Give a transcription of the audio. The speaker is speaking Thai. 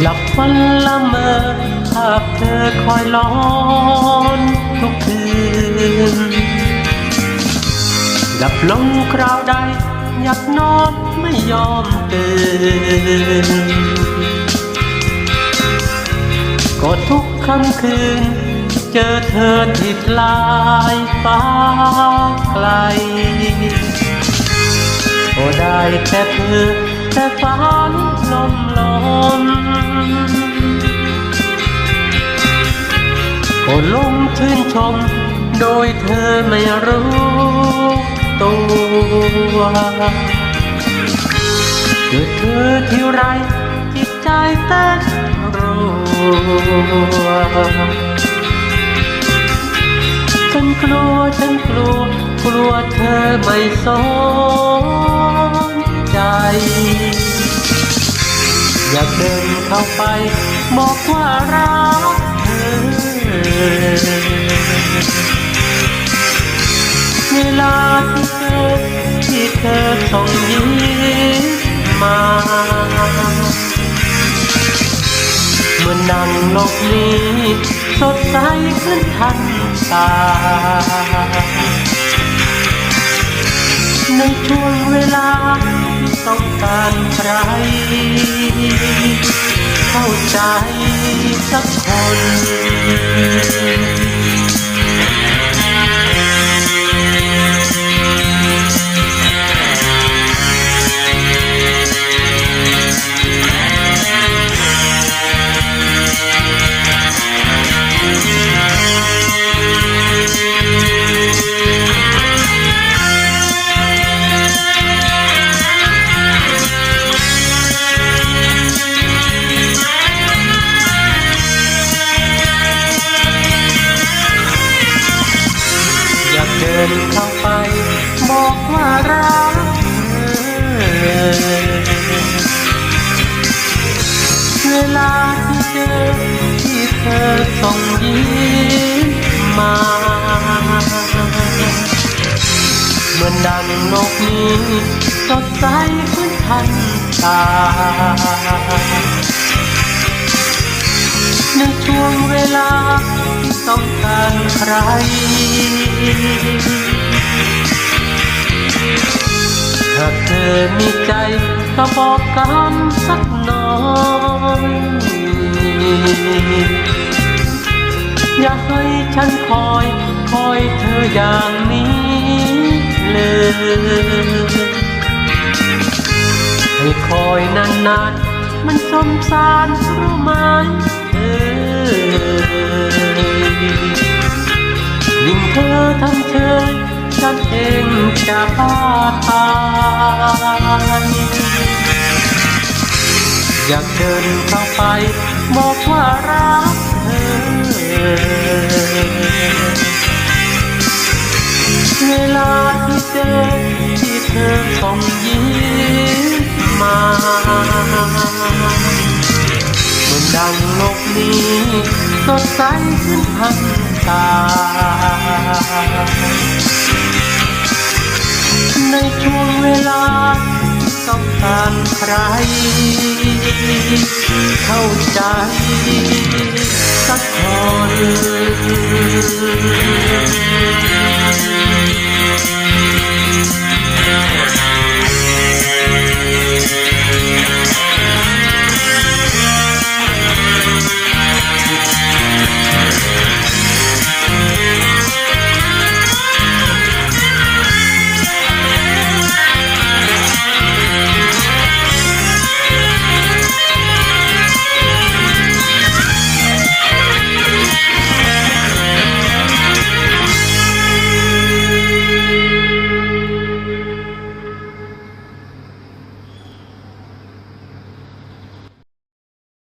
หลับฝันละเมอภาพเธอคอยล้อนทุกคืนดับลงคราวใดอยากนอนไม่ยอมตื่นก็ทุกค่ำคืน เจอเธอที่ปลายฟ้าไกล ได้แค่เธอแต่ฝันลมลมก็ลงชื่นชม โดยเธอไม่รู้ตัวเจอเธอที่ไรจิตใจเต้นรัวฉันกลัวฉันกลัว กลัวเธอไม่สนากเดินเข้าไป บอกว่ารักเธอ เวลาที่เธอที่เธอส่งยิ้มมาเมื่อนั่งลกนี้สดใสขึ้นทันตา ในช่วงเวลา ต้องการใคร เข้าใจสักคน ลาที่เจอที่เธอส่งยิ้มมา เหมือนดังนกนี้สดใสขึ้นทันตา ในช่วงเวลาที่ต้องการใคร หากเธอมีใจก็บอกกันสักหน่อยอย่าให้ฉันคอยคอยเธออย่างนี้เลยให้คอยนานๆมันสมสารรู้ไหมเออ จะบ้าตายอยากเดินเข้าไป บอกว่ารักเธอ เวลาที่เจอที่เธอส่งยิ้มมาเหมือนดังโลกนี้สดใสขึ้นทันตา ในช่วงเวลาที่ต้องการใคร เข้าใจสักคน